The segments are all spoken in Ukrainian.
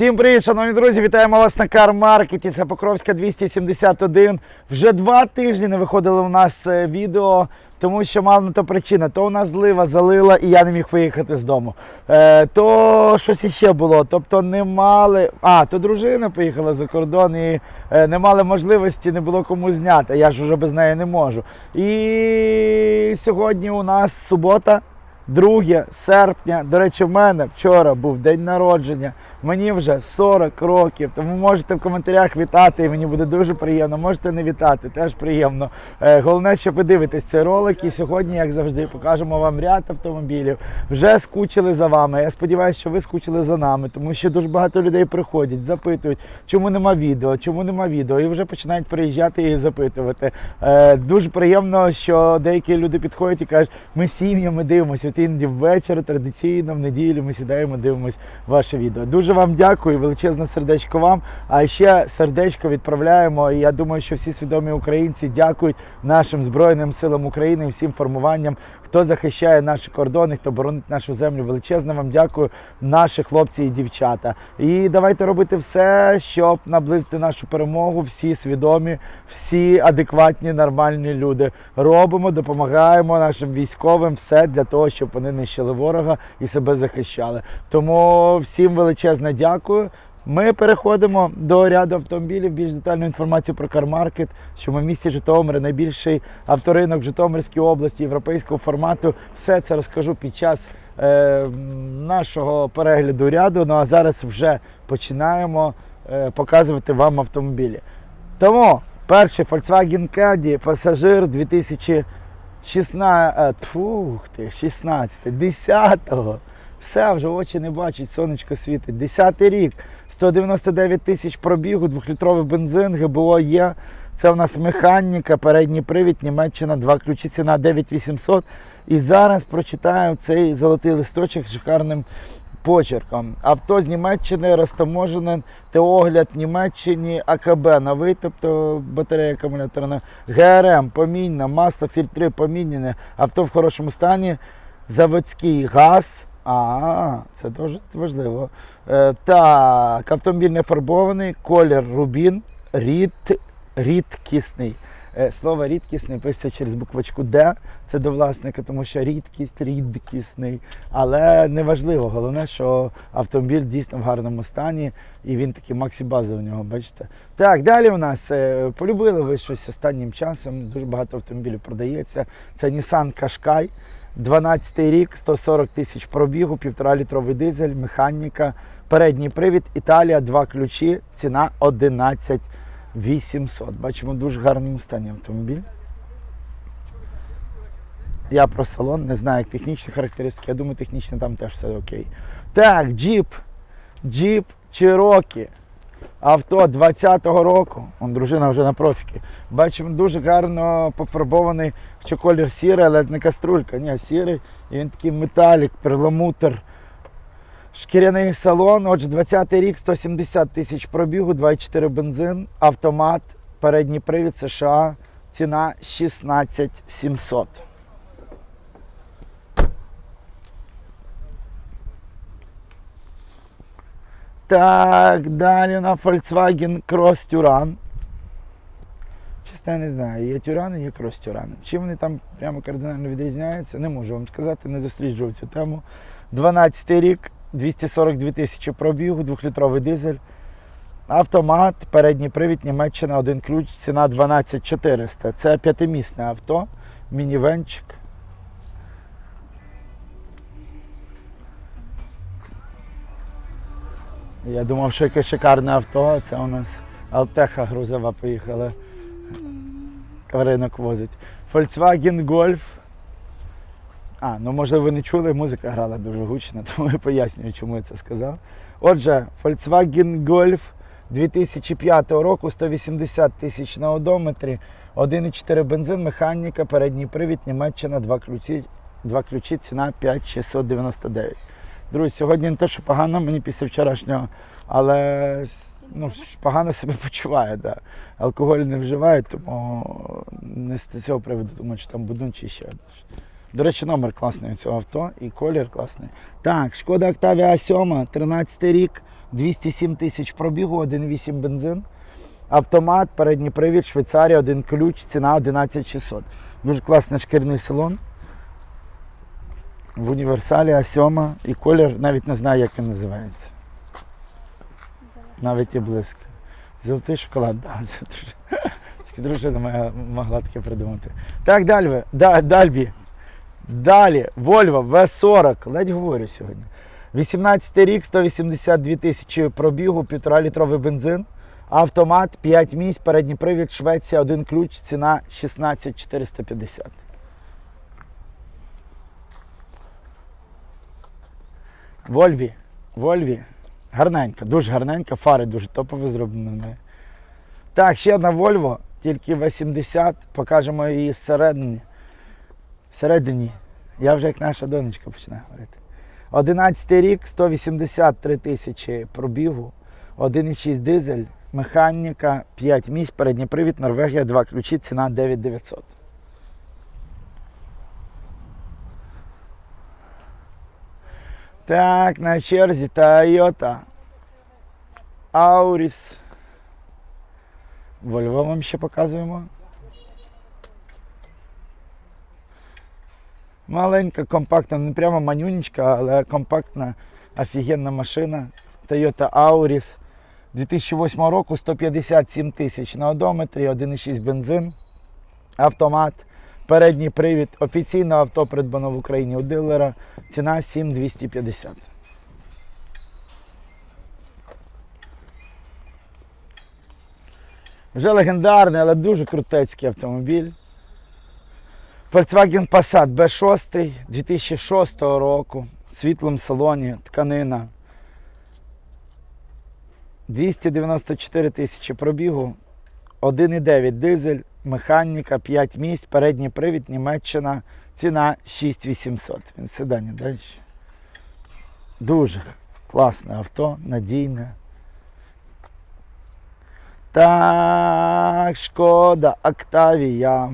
Всім привіт, шановні друзі! Вітаємо вас на Кар-маркеті. Це Покровська 271. Вже два тижні не виходило у нас е, відео, тому що мала на то причина. То у нас злива залила і я не міг виїхати з дому. Е, то щось іще було. Тобто не мали. А, то дружина поїхала за кордон і е, не мали можливості, не було кому зняти. Я ж вже без неї не можу. І сьогодні у нас субота. 2 серпня, до речі, в мене вчора був день народження. Мені вже 40 років. Тому можете в коментарях вітати, і мені буде дуже приємно. Можете не вітати, теж приємно. Е, головне, що ви дивитесь цей ролик. І сьогодні, як завжди, покажемо вам ряд автомобілів. Вже скучили за вами. Я сподіваюся, що ви скучили за нами, тому що дуже багато людей приходять, запитують, чому нема відео, чому нема відео, і вже починають приїжджати і запитувати. Е, дуже приємно, що деякі люди підходять і кажуть, ми сім'ями дивимося. Іноді ввечері традиційно в неділю ми сідаємо, дивимось ваше відео. Дуже вам дякую, величезне сердечко вам. А ще сердечко відправляємо. І я думаю, що всі свідомі українці дякують нашим Збройним силам України всім формуванням, хто захищає наші кордони, хто боронить нашу землю. Величезне вам дякую, наші хлопці і дівчата. І давайте робити все, щоб наблизити нашу перемогу. Всі свідомі, всі адекватні, нормальні люди. Робимо, допомагаємо нашим військовим все для того, щоб вони нищили ворога і себе захищали. Тому всім величезне дякую. Ми переходимо до ряду автомобілів. Більш детальну інформацію про кармаркет, що ми в місті Житомир, найбільший авторинок в Житомирській області європейського формату. Все це розкажу під час е, нашого перегляду ряду. Ну а зараз вже починаємо е, показувати вам автомобілі. Тому перший Volkswagen Caddy, пасажир 2016, е, ти, 16, 10-го. Все, вже очі не бачать, сонечко світить. 10 рік, 199 тисяч пробігу, двохлітровий бензин, ГБО є. Це в нас механіка, передній привід, Німеччина, два ключі, ціна 9800. І зараз прочитаю цей золотий листочок з шикарним почерком. Авто з Німеччини розтаможене, теогляд Німеччині, АКБ новий, тобто батарея акумуляторна, ГРМ помінна, масло, фільтри помінені, авто в хорошому стані, заводський газ. А, це дуже важливо. Е, так, автомобіль не фарбований, колір рубін, рід, рідкісний. Е, Слово рідкісний пишеться через буквочку Д. Це до власника, тому що рідкість, рідкісний. Але неважливо. Головне, що автомобіль дійсно в гарному стані і він такий максі-база у нього, бачите. Так, далі у нас е, полюбили ви щось останнім часом. Дуже багато автомобілів продається. Це Nissan Qashqai. 12 рік, 140 тисяч пробігу, 1,5 літровий дизель, механіка, передній привід, Італія, два ключі, ціна 11 800. Бачимо дуже гарному стані автомобіль. Я про салон, не знаю, як технічні характеристики. Я думаю, технічно там теж все окей. Так, джіп. Джіп Cherokee. Авто 20-го року. Он дружина вже на профіки. Бачимо, дуже гарно пофарбований, що колір сірий, але не каструлька, ні, сірий. І він такий металік, перламутр. Шкіряний салон. Отже, 20-й рік, 170 тисяч пробігу, 2,4 бензин, автомат, передній привід США. Ціна 16 700. Так, далі на Volkswagen Cross Touran. Я не знаю, є Тюрани, є Touran. Чим вони там прямо кардинально відрізняються, не можу вам сказати, не досліджував цю тему. 12 рік, 242 тисячі пробігу, 2-літровий дизель. Автомат, передній привід, Німеччина, один ключ, ціна 12 400. Це п'ятимісне авто, мінівенчик. Я думав, що яке шикарне авто, це у нас Алтеха грузова поїхала. Ринок возить. Volkswagen Golf. А, ну можливо, ви не чули, музика грала дуже гучно, тому я пояснюю, чому я це сказав. Отже, Volkswagen Golf 2005 року, 180 тисяч на одометрі, 1,4 бензин, механіка, передній привід, Німеччина, два ключі, два ключі ціна 5699. Друзі, сьогодні не те, що погано мені після вчорашнього, але ну, погано себе почуваю. Да. Алкоголь не вживаю, тому не з цього приводу думаю, що там буду чи ще. До речі, номер класний у цього авто і колір класний. Так, шкода Octavia 7, 13 рік, 207 тисяч пробігу, 1,8 бензин. Автомат, передній привід, Швейцарія, один ключ, ціна 11600. Дуже класний шкірний салон. В універсалі А7 і колір, навіть не знаю, як він називається. Навіть і близько. Золотий шоколад, так. Дружина моя могла таке придумати. Так, далі. Да, далі. Далі. Volvo V40. Ледь говорю сьогодні. 18 рік, 182 тисячі пробігу, 1,5 літровий бензин. Автомат, 5 місць, передній привід, Швеція, один ключ, ціна 16 450. Вольві. Вольві. Гарненька, дуже гарненька, фари дуже топові зроблені. Так, ще одна Volvo, тільки 80, покажемо її зсередині. Всередині. Я вже як наша донечка починаю говорити. 11 рік, 183 тисячі пробігу, 1,6 дизель, механіка, 5 місць, передній привід, Норвегія, 2 ключі, ціна 9900. Так, на черзі Toyota Auris. Volvo вам ще показуємо. Маленька, компактна, не прямо манюнечка, але компактна, офігенна машина. Toyota Auris 2008 року 157 тисяч на одометрі, 1,6 бензин, автомат, передній привід. Офіційне авто придбано в Україні у дилера. Ціна 7250. Вже легендарний, але дуже крутецький автомобіль. Volkswagen Passat B6 2006 року. В світлому салоні, тканина. 294 тисячі пробігу. 1,9 дизель, механіка, 5 місць, передній привід, Німеччина. Ціна 6800. Він седані далі. Дуже класне авто, надійне. Так, шкода, Октавія.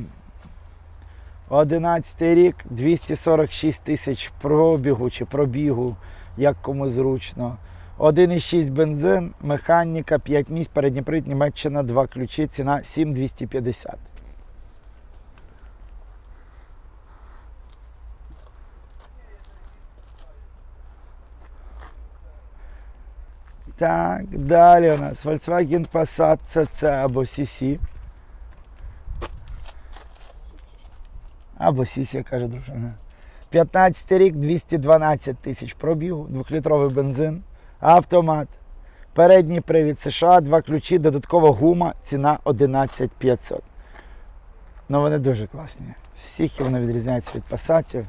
11 рік, 246 тисяч пробігу чи пробігу, як кому зручно. 1,6 бензин, механіка, 5 місць, передній привід, Німеччина, 2 ключі, ціна 7250. Так, далі у нас Volkswagen Passat CC або CC. Або CC, каже дружина. 15 рік, 212 тисяч пробігу, 2-літровий бензин, автомат, передній привід США, два ключі, додаткова гума, ціна 11 500. Ну вони дуже класні. Всіх вони відрізняються від пасатів.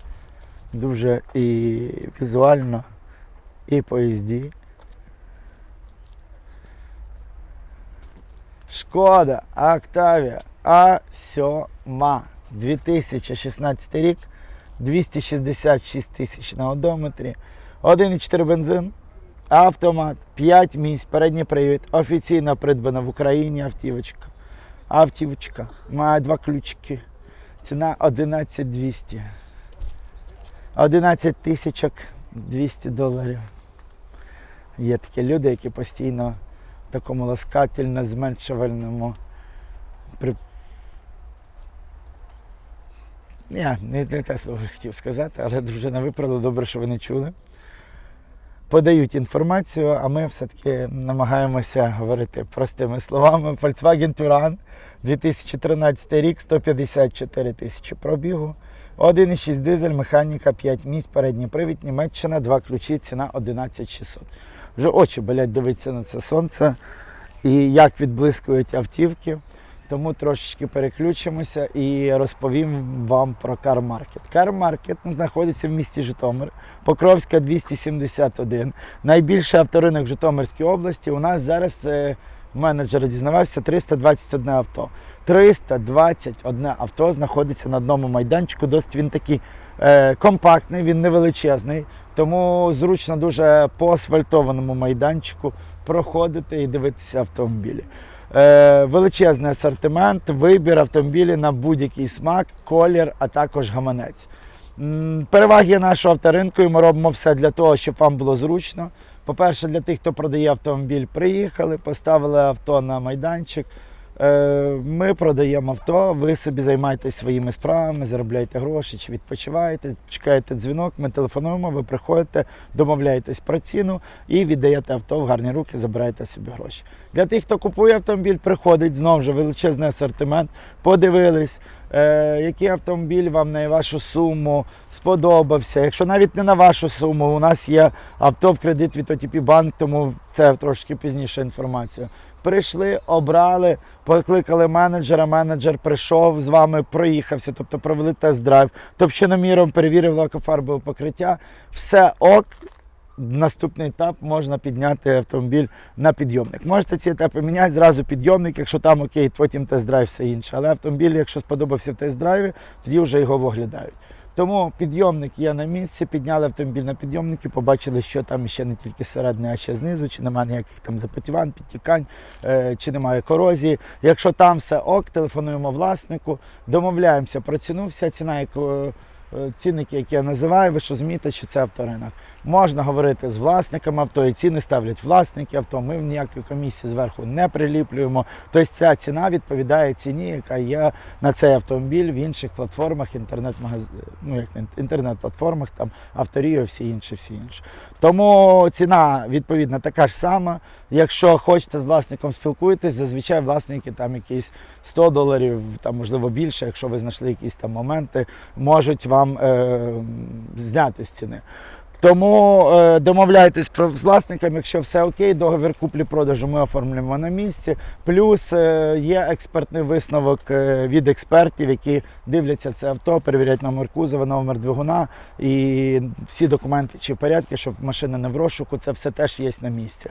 Дуже і візуально, і по їзді. Шкода Октавія А7 2016 рік, 266 тисяч на одометрі, 1,4 бензин, автомат, 5 місць, передній привід, офіційно придбана в Україні автівочка. Автівочка, має два ключики. Ціна 11 200. 11 тисячок 200 доларів. Є такі люди, які постійно в такому ласкательно зменшувальному при... Я не, не те слово хотів сказати, але дружина виправила, добре, що ви не чули. Подають інформацію, а ми все-таки намагаємося говорити простими словами. Volkswagen Touran 2013 рік, 154 тисячі пробігу, 1,6 дизель, механіка, 5 місць, передній привід, Німеччина, 2 ключі, ціна 11600. Вже очі болять дивитися на це сонце і як відблискують автівки. Тому трошечки переключимося і розповім вам про. Car Market знаходиться в місті Житомир, Покровська 271. Найбільший авторинок в Житомирській області. У нас зараз е, менеджер дізнавався 321 авто. 321 авто знаходиться на одному майданчику. Досить він такий е, компактний, він невеличезний. Тому зручно дуже по асфальтованому майданчику проходити і дивитися автомобілі. Е, величезний асортимент, вибір автомобілів на будь-який смак, колір, а також гаманець. Переваги нашого авторинку, і ми робимо все для того, щоб вам було зручно. По-перше, для тих, хто продає автомобіль, приїхали, поставили авто на майданчик. Е, Ми продаємо авто, ви собі займаєтесь своїми справами, заробляєте гроші чи відпочиваєте, чекаєте дзвінок, ми телефонуємо, ви приходите, домовляєтесь про ціну і віддаєте авто в гарні руки, забираєте собі гроші. Для тих, хто купує автомобіль, приходить знову ж величезний асортимент, подивились, е, який автомобіль вам на вашу суму сподобався. Якщо навіть не на вашу суму, у нас є авто в кредит від OTP Банк, тому це трошки пізніше інформація. Прийшли, обрали, покликали менеджера, менеджер прийшов з вами, проїхався, тобто провели тест-драйв, товщиноміром перевірив лакофарбове покриття. Все ок. Наступний етап можна підняти автомобіль на підйомник. Можете ці етапи міняти зразу підйомник, якщо там окей, потім тест-драйв все інше. Але автомобіль, якщо сподобався в тест-драйві, тоді вже його оглядають. Тому підйомник є на місці, підняли автомобіль на підйомники, побачили, що там ще не тільки зсередини, а ще знизу, чи немає ніяких там запотівань, підтікань, е, чи немає корозії. Якщо там все ок, телефонуємо власнику, домовляємося про ціну. Вся ціна, яку е, цінники, які я називаю, ви ж розумієте, що це авторинок. Можна говорити з власниками авто, і ціни ставлять власники авто. Ми в ніякої комісії зверху не приліплюємо. Тобто ця ціна відповідає ціні, яка є на цей автомобіль в інших платформах, інтернет-магаз... ну, як інтернет-платформах, там авторію, всі інші, всі інші. Тому ціна відповідно така ж сама. Якщо хочете з власником спілкуєтесь, зазвичай власники там якісь 100 доларів, там можливо більше, якщо ви знайшли якісь там моменти, можуть вам е, зняти з ціни. Тому е, домовляйтесь про з власником, якщо все окей, договір куплі-продажу ми оформлюємо на місці. Плюс е, є експертний висновок е, від експертів, які дивляться це авто, перевіряють номер кузова, номер двигуна і всі документи чи в порядку, щоб машина не в розшуку, це все теж є на місці.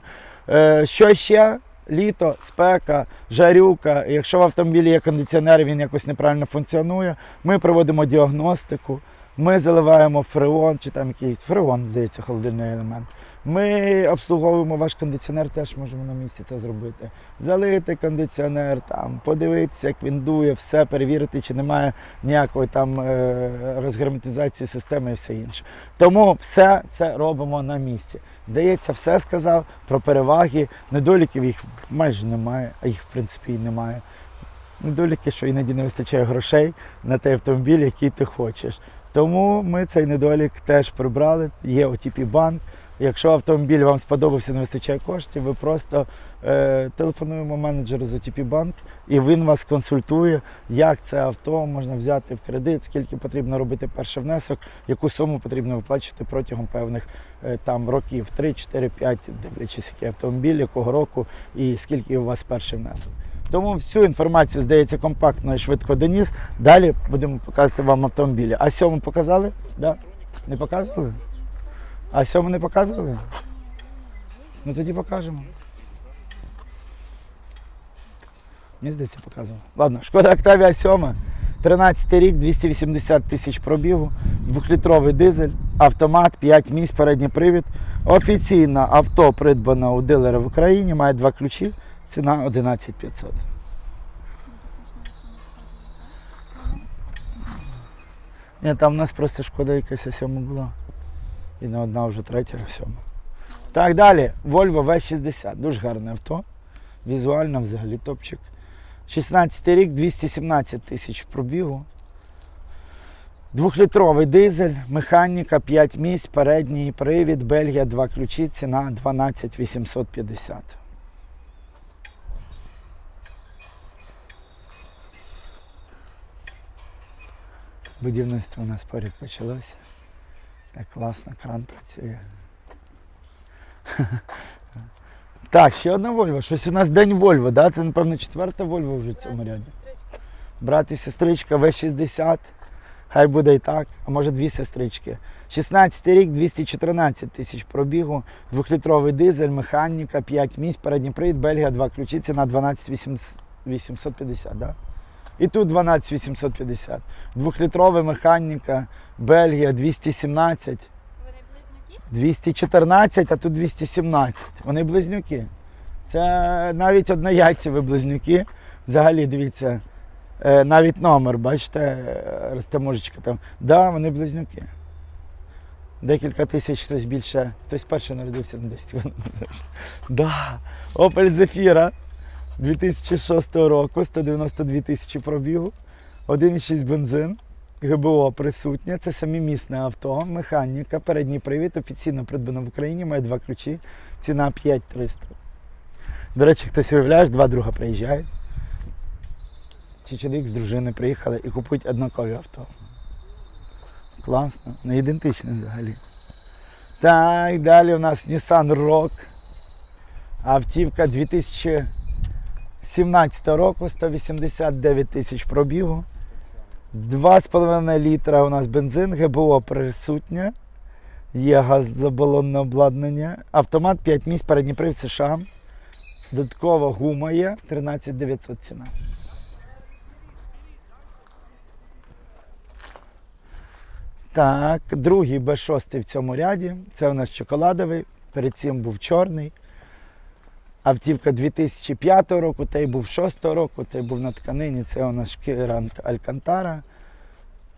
Е, що ще? Літо, спека, жарюка. Якщо в автомобілі є кондиціонер, він якось неправильно функціонує, ми проводимо діагностику. Ми заливаємо фреон, чи там який фреон, здається, холодильний елемент. Ми обслуговуємо ваш кондиціонер, теж можемо на місці це зробити. Залити кондиціонер, там, подивитися, як він дує, все перевірити, чи немає ніякої там е, розгерметизації системи і все інше. Тому все це робимо на місці. Здається, все сказав про переваги. Недоліків їх майже немає, а їх в принципі і немає. Недоліки, що іноді не вистачає грошей на той автомобіль, який ти хочеш. Тому ми цей недолік теж прибрали. Є OTP банк. Якщо автомобіль вам сподобався, не вистачає коштів, ви просто е, телефонуємо менеджеру з OTP банк, і він вас консультує, як це авто можна взяти в кредит, скільки потрібно робити перший внесок, яку суму потрібно виплачувати протягом певних е, там років 3, 4, 5, дивлячись, який автомобіль, якого року і скільки у вас перший внесок. Тому всю інформацію, здається, компактно і швидко доніс. Далі будемо показувати вам автомобілі. А сьому показали? Да? Не показували? А сьому не показували? Ну тоді покажемо. Мені здається, показували. Ладно, шкода Октавія 7. 13 рік, 280 тисяч пробігу, двохлітровий дизель, автомат, 5 місць, передній привід. Офіційно авто придбано у дилера в Україні, має два ключі, ціна 11 500. Ні, там у нас просто шкода якась сьома була. І не одна вже третя, сьома. Так, далі. Volvo V60. Дуже гарне авто. Візуально взагалі топчик. 16 рік, 217 тисяч пробігу. Двохлітровий дизель, механіка, 5 місць, передній привід, Бельгія, 2 ключі, ціна 12 850. Будівництво у нас поряд почалося. Так класно, кран працює. Так, ще одна Вольва. Щось у нас день Вольво, да? Це, напевно, четверта Вольва вже в цьому ряді. Брат і сестричка В60. Хай буде і так, а може дві сестрички. 16 рік, 214 тисяч пробігу, двохлітровий дизель, механіка, 5 місць, передній привід, Бельгія, 2 ключі, ціна 12 850, да? І тут 12 850. Двохлітрова механіка, Бельгія, 217. Вони близнюки? 214, а тут 217. Вони близнюки. Це навіть однояйцеві близнюки. Взагалі, дивіться, Е, навіть номер, бачите, ростеможечка там. Да, вони близнюки. Декілька тисяч хтось більше, хтось перший народився на 10 хвилин. Да. Opel Zafira 2006 року, 192 тисячі пробігу, 1,6 бензин, ГБО присутнє, це самімісне авто, механіка, передній привід, офіційно придбано в Україні, має два ключі, ціна 5300. До речі, хтось уявляєш, два друга приїжджають. Чи чоловік з дружини приїхали і купують однакові авто. Класно, не ідентичне взагалі. Так, далі у нас Nissan Rogue. Автівка 2017 року, 189 тисяч пробігу. 2,5 літра у нас бензин, ГБО присутнє. Є газобалонне обладнання. Автомат 5 місць, передній привід США. Додаткова гума є, 13 900 ціна. Так, другий Б6 в цьому ряді. Це у нас чоколадовий. Перед цим був чорний. Автівка 2005 року, той був 6 року, той був на тканині. Це у нас шкіра Алькантара.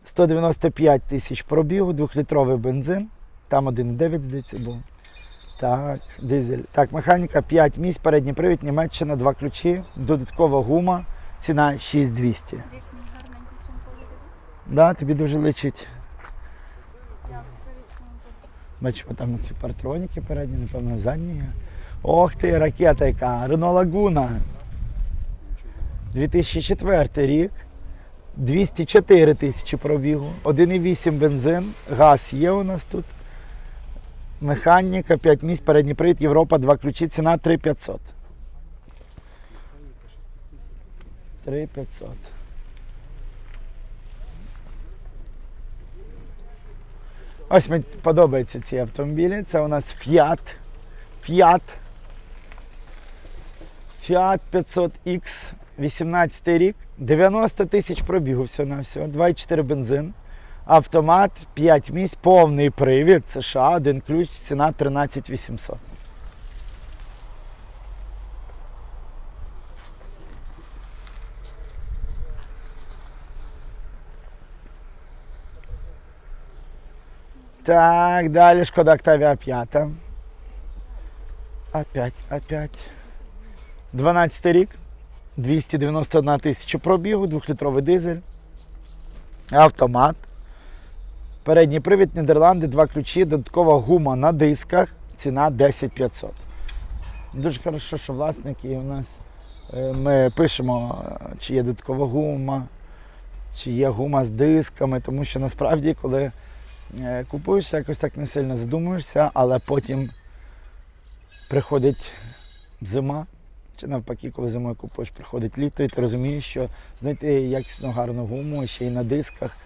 195 тисяч пробігу, двохлітровий бензин. Там 1,9 здається був. Так, дизель. Так, механіка 5 місць, передній привід, Німеччина, два ключі, додаткова гума, ціна 6200. Як мені гарненько в цьому кольорі. Да, тобі дуже личить. Бачимо, там партроніки передні, напевно, задні. Ох ти, ракета яка, Рено Лагуна. 2004 рік. 204 тисячі пробігу. 1,8 бензин. Газ є у нас тут. Механіка, 5 місць, передній привід, Європа, 2 ключі, ціна 3500. 3500. Ось мені подобаються ці автомобілі. Це у нас Fiat. Fiat. Fiat 500X, 18 рік, 90 тисяч пробігу всього на всього, 2,4 бензин. Автомат, 5 місць, повний привід, США, один ключ, ціна 13 800. Так, далі Шкода Октавія 5. Опять, опять. 12 рік. 291 тисяча пробігу, 2-літровий дизель. Автомат. Передній привід Нідерланди, два ключі, додаткова гума на дисках. Ціна 10 500. Дуже хорошо, що власники у нас. е, Ми пишемо, е, чи є додаткова гума, чи є гума з дисками, тому що насправді, коли е, купуєш, якось так не сильно задумуєшся, але потім приходить зима, чи навпаки, коли зимою купуєш, приходить літо, і ти розумієш, що знайти якісно гарну гуму ще й на дисках,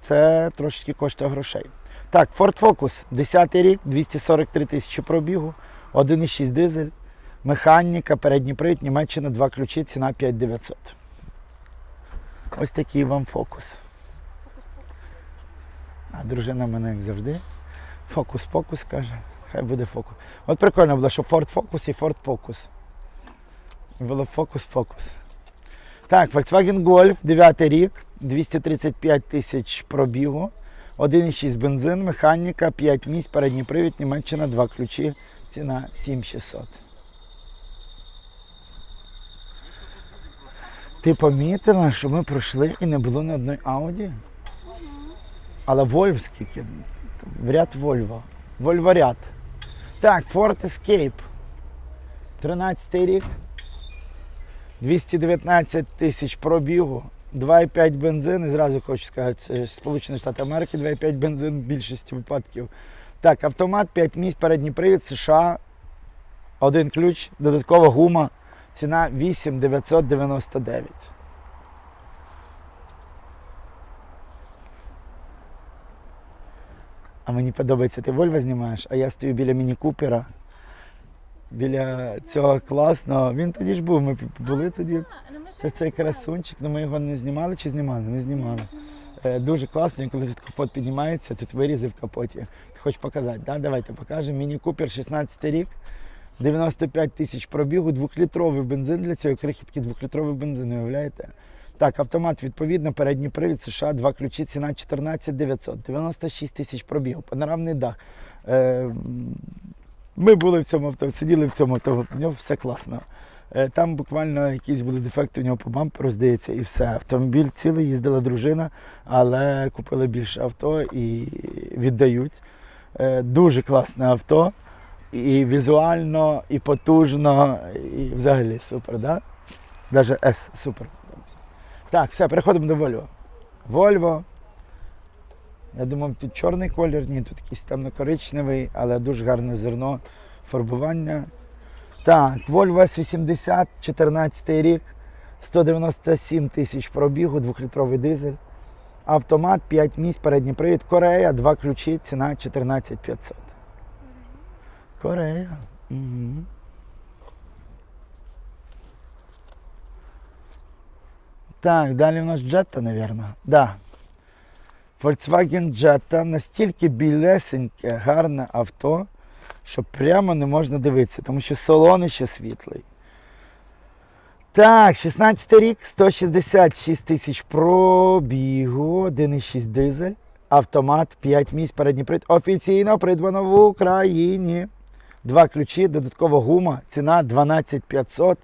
це трошечки коштує грошей. Так, Ford Focus, 10 рік, 243 тисячі пробігу, 1,6 дизель, механіка, передній привід, Німеччина, два ключі, ціна 5900. Ось такий вам фокус. А дружина мене, як завжди, фокус-покус каже. Хай буде фокус. От прикольно було, що Ford Focus і Ford Focus. Було фокус-покус. Так, Volkswagen Golf, 9 рік, 235 тисяч пробігу, 1,6 бензин, механіка, 5 місць, передній привід, Німеччина, 2 ключі, ціна 7600. Ти помітила, що ми пройшли і не було ні одної Audi? Але Volvo скільки? В ряд Volvo. Так, Ford Escape. 13 рік. 219 тисяч пробігу. 2,5 бензин. І зразу хочу сказати, Сполучені Штати Америки 2,5 бензин в більшості випадків. Так, автомат, 5 місць, передній привід, США. Один ключ, додаткова гума. Ціна 8,999. А мені подобається, ти Вольво знімаєш, а я стою біля Міні Купера. Біля цього класного. Він тоді ж був, ми були тоді. Ну Це цей красунчик, ну ми його не знімали чи знімали? Не знімали. Е, Дуже класно, коли тут капот піднімається, тут вирізи в капоті. Ти хочеш показати, да? Давайте покажемо. Міні Купер 16 рік. 95 тисяч пробігу, двохлітровий бензин для цієї крихітки, двохлітровий бензин, уявляєте? Так, автомат відповідно, передній привід США, два ключі, ціна 14 900, 96 тисяч пробігу, панорамний дах. Е, ми були в цьому авто, сиділи в цьому авто, в нього все класно. Е, Там буквально якісь були дефекти у нього по бамперу, здається, і все. Автомобіль цілий, їздила дружина, але купили більше авто і віддають. Е, Дуже класне авто. І візуально, і потужно, і взагалі супер, да? Даже S супер. Так, все, переходимо до Volvo. Volvo. Я думав, тут чорний колір, ні, тут якийсь темно-коричневий, але дуже гарне зерно, фарбування. Так, Volvo S80, 14 рік, 197 тисяч пробігу, 2-літровий дизель. Автомат, 5 місць, передній привід. Корея, 2 ключі, ціна 14 500. Корея. Угу. Так, далі у нас Jetta, мабуть. Да. Volkswagen Jetta настільки білесеньке, гарне авто, що прямо не можна дивитися, тому що салон ще світлий. Так, 16 рік, 166 тисяч пробігу, 1,6 дизель, автомат, 5 місць, передній привід. Офіційно придбано в Україні. Два ключі, додаткова гума, ціна 12 500.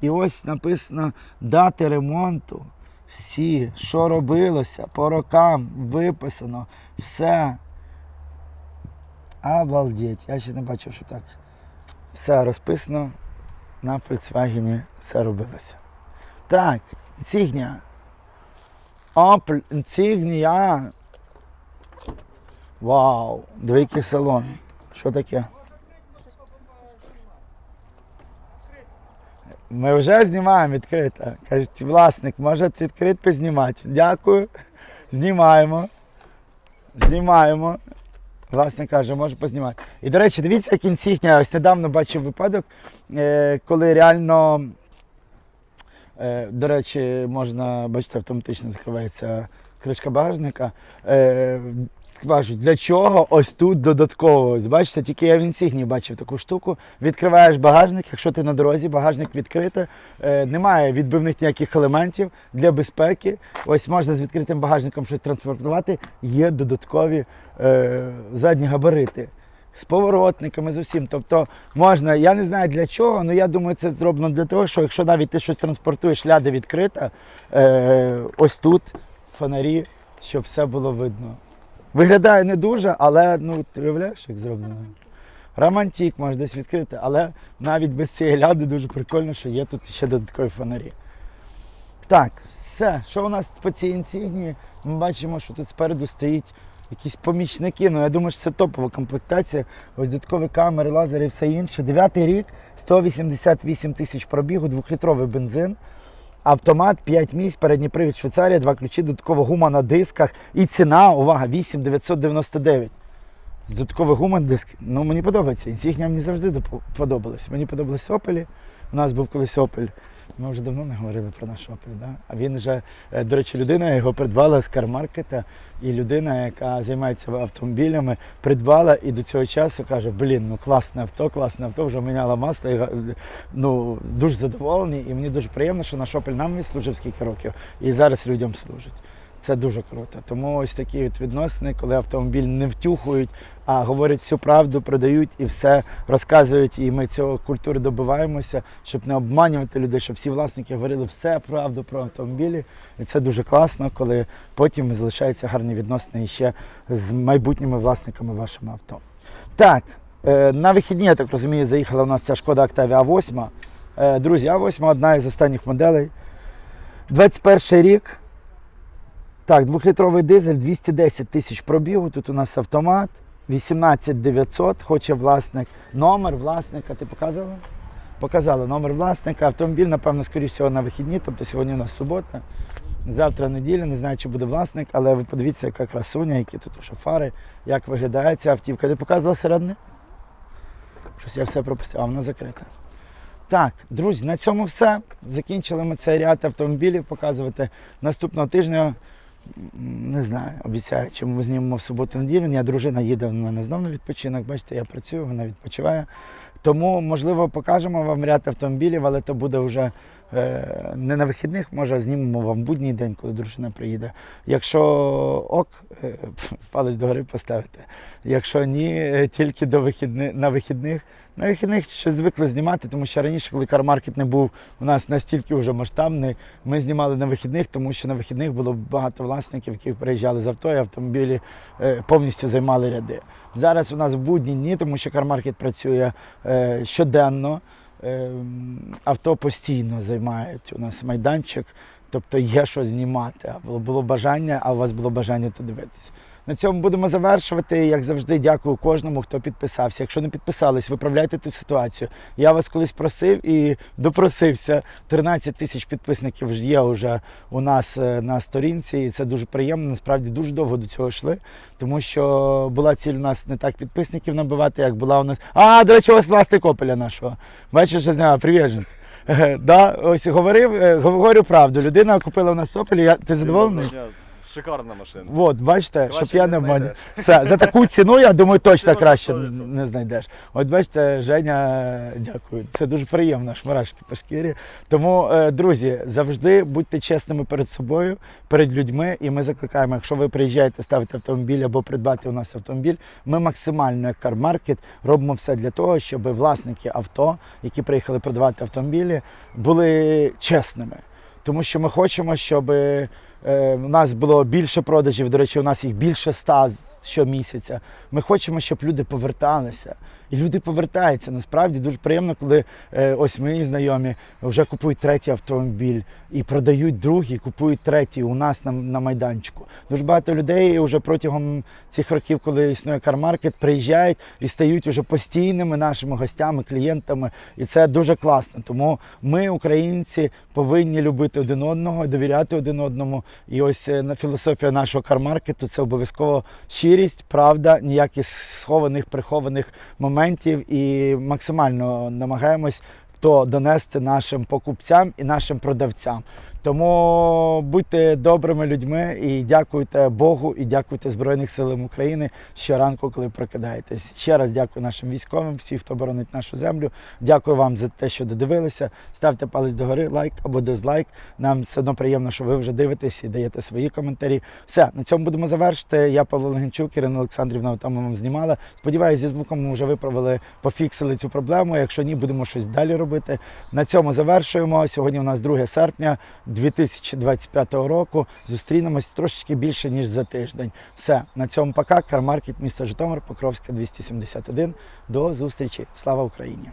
І ось написано дати ремонту. Всі, що робилося, по рокам виписано, все. Обалдеть. Я ще не бачив, що так. Все розписано. На Volkswagen все робилося. Так, інсігнія. Opel інсігнія. Вау, двійки салон. Що таке? Ми вже знімаємо відкрито. Кажуть, власник, може відкрито познімати. Дякую. Знімаємо. Знімаємо. Власник каже, може познімати. І, до речі, дивіться, як інсігнія. Ось недавно бачив випадок, е, коли реально, е, до речі, можна, бачите, автоматично закривається кришка багажника. Кажуть, для чого ось тут додатково? Бачите, тільки я в інсігні бачив таку штуку. Відкриваєш багажник, якщо ти на дорозі, багажник відкритий, е, немає відбивних ніяких елементів для безпеки. Ось можна з відкритим багажником щось транспортувати. Є додаткові е, задні габарити з поворотниками, з усім. Тобто можна, я не знаю для чого, але я думаю, це зроблено для того, що якщо навіть ти щось транспортуєш, ляда відкрита, е, ось тут фонарі, щоб все було видно. Виглядає не дуже, але ну ти уявляєш, як зроблено. Романтик може десь відкрити, але навіть без цієї ляди дуже прикольно, що є тут ще додаткові фонарі. Так, все, що у нас по цій інсігнії? Ми бачимо, що тут спереду стоїть якісь помічники. Ну, я думаю, що це топова комплектація. Ось додаткові камери, лазери і все інше. Дев'ятий рік, 188 тисяч пробігу, двохлітровий бензин. Автомат 5 місць, передній привід Швейцарія, два ключі, додаткова гума на дисках. І ціна, увага, 8999. Додатковий гума диск. Ну, мені подобається. Інсігнія мені завжди подобалась. Мені подобались Опелі. У нас був колись Опель. Ми вже давно не говорили про наш Опель. Да? А він вже, е, до речі, людина його придбала з кармаркета. І людина, яка займається автомобілями, придбала і до цього часу каже: блін, ну класне авто, класне авто, вже міняла масло. І, ну, дуже задоволений. І мені дуже приємно, що наш Опель нам відслужив скільки років, і зараз людям служить. Це дуже круто. Тому ось такі от відносини, коли автомобіль не втюхують, а говорять всю правду, продають і все розказують. І ми цього культури добиваємося, щоб не обманювати людей, щоб всі власники говорили все правду про автомобілі. І це дуже класно, коли потім залишаються гарні відносини ще з майбутніми власниками вашого авто. Так, е, на вихідні, я так розумію, заїхала у нас ця шкода Octavia A8. Е, Друзі, А8 одна із останніх моделей. 21 рік. Так, двохлітровий дизель, 210 тисяч пробігу. Тут у нас автомат, 18 900, хоче власник. Номер власника, ти показувала? Показала номер власника. Автомобіль, напевно, скоріш всього на вихідні, тобто сьогодні у нас субота. Завтра неділя, не знаю, чи буде власник, але ви подивіться, яка красуня, які тут вже фари, як виглядає ця автівка. Ти показувала середини? Щось я все пропустив, а вона закрита. Так, друзі, на цьому все. Закінчили ми цей ряд автомобілів показувати. Наступного тижня не знаю, обіцяю, чому ми знімемо в суботу-неділю. Я дружина їде в мене знов на відпочинок. Бачите, я працюю, вона відпочиває. Тому, можливо, покажемо вам ряд автомобілів, але то буде вже е, не на вихідних, може знімемо вам будній день, коли дружина приїде. Якщо ок, е, палець догори поставити. Якщо ні, е, тільки до вихідни, на вихідних. На вихідних щось звикли знімати, тому що раніше, коли кармаркет не був у нас настільки вже масштабний, ми знімали на вихідних, тому що на вихідних було багато власників, які приїжджали з авто, і автомобілі е, повністю займали ряди. Зараз у нас в будні дні, тому що кармаркет працює е, щоденно. Е, авто постійно займають у нас майданчик, тобто є що знімати. А було бажання, а у вас було бажання то дивитися. На цьому будемо завершувати. Як завжди, дякую кожному, хто підписався. Якщо не підписались, виправляйте ту ситуацію. Я вас колись просив і допросився. 13 тисяч підписників є вже у нас е, на сторінці, і це дуже приємно. Насправді дуже довго до цього йшли, тому що була ціль у нас не так підписників набивати, як була у нас. А, до речі, ось власник Опеля нашого. Бачиш, привіт. Да, ось говорив, е, говорю правду. Людина купила у нас Опель. Я, ти задоволений? Шикарна машина. От, бачите, Краще щоб я не не обманював. знайдеш. Все, за таку ціну, я думаю, точно краще не знайдеш. От бачите, Женя, дякую. Це дуже приємно, шмарашки по шкірі. Тому, е, друзі, завжди будьте чесними перед собою, перед людьми. І ми закликаємо, якщо ви приїжджаєте ставити автомобіль або придбати у нас автомобіль, ми максимально як кармаркет робимо все для того, щоб власники авто, які приїхали продавати автомобілі, були чесними. Тому що ми хочемо, щоб е, у нас було більше продажів. До речі, у нас їх більше ста щомісяця. Ми хочемо, щоб люди поверталися. І люди повертаються. Насправді дуже приємно, коли е, ось мої знайомі вже купують третій автомобіль і продають другий, купують третій у нас на, на майданчику. Дуже багато людей вже протягом цих років, коли існує кармаркет, приїжджають і стають вже постійними нашими гостями, клієнтами. І це дуже класно. Тому ми, українці, повинні любити один одного, довіряти один одному. І ось е, на філософія нашого кармаркету це обов'язково щирість, правда, ніяких схованих, прихованих моментів і максимально намагаємось то донести нашим покупцям і нашим продавцям. Тому будьте добрими людьми і дякуйте Богу і дякуйте Збройним силам України щоранку, коли прокидаєтесь. Ще раз дякую нашим військовим, всім, хто боронить нашу землю. Дякую вам за те, що додивилися. Ставте палець догори, лайк або дизлайк. Нам все одно приємно, що ви вже дивитесь і даєте свої коментарі. Все, на цьому будемо завершити. Я Павло Легенчук, Ірина Олександрівна там вам знімала. Сподіваюся, зі звуком ми вже виправили, пофіксили цю проблему. Якщо ні, будемо щось далі робити. На цьому завершуємо. Сьогодні у нас 2 серпня 2025 року. Зустрінемось трошечки більше ніж за тиждень. Все, на цьому пока. Кармаркет, місто Житомир, Покровська, 271. До зустрічі. Слава Україні!